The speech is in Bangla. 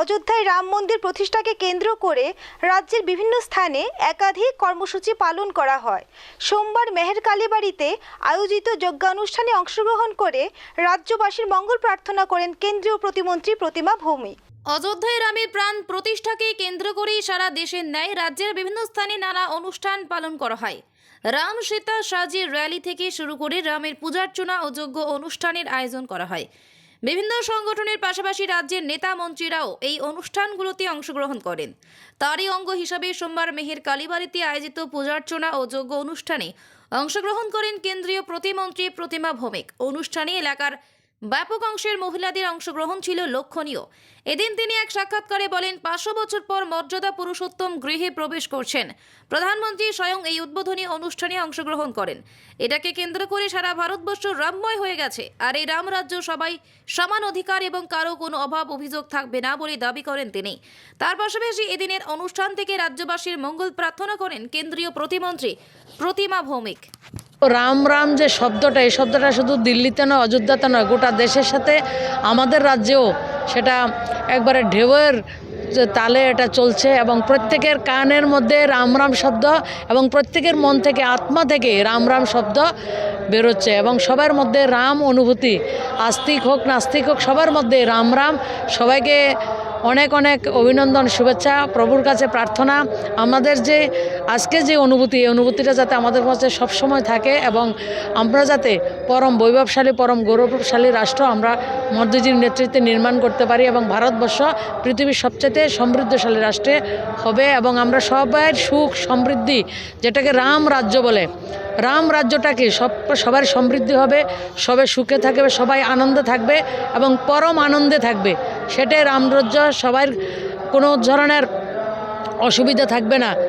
অযোধ্যায় রাম মন্দির প্রতিষ্ঠাকে কেন্দ্র করে রাজ্যের বিভিন্ন স্থানে একাধিক কর্মসূচি পালন করা হয়। সোমবার মেহের কালীবাড়িতে আয়োজিত যজ্ঞানুষ্ঠানে অংশগ্রহণ করে রাজ্যবাসীর মঙ্গল প্রার্থনা করেন কেন্দ্রীয় প্রতিমন্ত্রী প্রতিমা ভৌমিক। অযোধ্যায় রামের প্রাণ প্রতিষ্ঠাকে কেন্দ্র করেই সারা দেশের ন্যায় রাজ্যের বিভিন্ন স্থানে নানা অনুষ্ঠান পালন করা হয়। রাম সীতা সাজির র্যালি থেকে শুরু করে রামের পূজার্চনা ও যোগ্য অনুষ্ঠানের আয়োজন করা হয়। বিভিন্ন সংগঠনের পাশাপাশি রাজ্যের নেতা মন্ত্রীরাও এই অনুষ্ঠানগুলোতে অংশগ্রহণ করেন। তারই অঙ্গ হিসাবে সোমবার মেহের কালীবাড়িতে আয়োজিত পূজার্চনা ও যোগ্য অনুষ্ঠানে অংশগ্রহণ করেন কেন্দ্রীয় প্রতিমন্ত্রী প্রতিমা ভৌমিক। অনুষ্ঠানে এলাকার ব্যাপক অংশের মহিলাদের অংশগ্রহণ ছিল লক্ষণীয়। এদিন তিনি এক সাক্ষাৎকারে বলেন পাঁচশো বছর পর মর্যাদা পুরুষোত্তম গৃহে প্রবেশ করছেন। প্রধানমন্ত্রী স্বয়ং এই উদ্বোধনী অনুষ্ঠানে অংশগ্রহণ করেন। এটাকে কেন্দ্র করে সারা ভারতবর্ষ রামময় হয়ে গেছে। আর এই রাম রাজ্য সবাই সমান অধিকার এবং কারও কোনো অভাব অভিযোগ থাকবে না বলে দাবি করেন তিনি। তার পাশাপাশি এদিনের অনুষ্ঠান থেকে রাজ্যবাসীর মঙ্গল প্রার্থনা করেন কেন্দ্রীয় প্রতিমন্ত্রী প্রতিমা ভৌমিক। রাম রাম যে শব্দটা, এই শব্দটা শুধু দিল্লিতে নয়, অযোধ্যাতে নয়, গোটা দেশের সাথে, আমাদের রাজ্যেও সেটা একবারে ঢেউয়ের যে তালে এটা চলছে এবং প্রত্যেকের কানের মধ্যে রাম রাম শব্দ এবং প্রত্যেকের মন থেকে, আত্মা থেকে রাম রাম শব্দ বেরোচ্ছে এবং সবার মধ্যে রাম অনুভূতি। আস্তিক হোক, নাস্তিক হোক, সবার মধ্যে রাম রাম, সবাইকে অনেক অনেক অভিনন্দন, শুভেচ্ছা, প্রভুর কাছে প্রার্থনা। আমাদের যে, আজকে যে অনুভূতি, এই অনুভূতিটা যাতে আমাদের কাছে সবসময় থাকে এবং আমরা যাতে পরম বৈভবশালী, পরম গৌরবশালী রাষ্ট্র আমরা মোদিজির নেতৃত্বে নির্মাণ করতে পারি এবং ভারতবর্ষ পৃথিবীর সবচেয়ে সমৃদ্ধশালী রাষ্ট্রে হবে এবং আমরা সবাই সুখ, সমৃদ্ধি, যেটাকে রাম রাজ্য বলে, রাম রাজ্যটাকে সব সবার সমৃদ্ধি হবে, সবাই সুখে থাকবে, সবাই আনন্দে থাকবে এবং পরম আনন্দে থাকবে। সেটাই রাম সবাই সবার কোনো ধরনের অসুবিধা থাকবে না।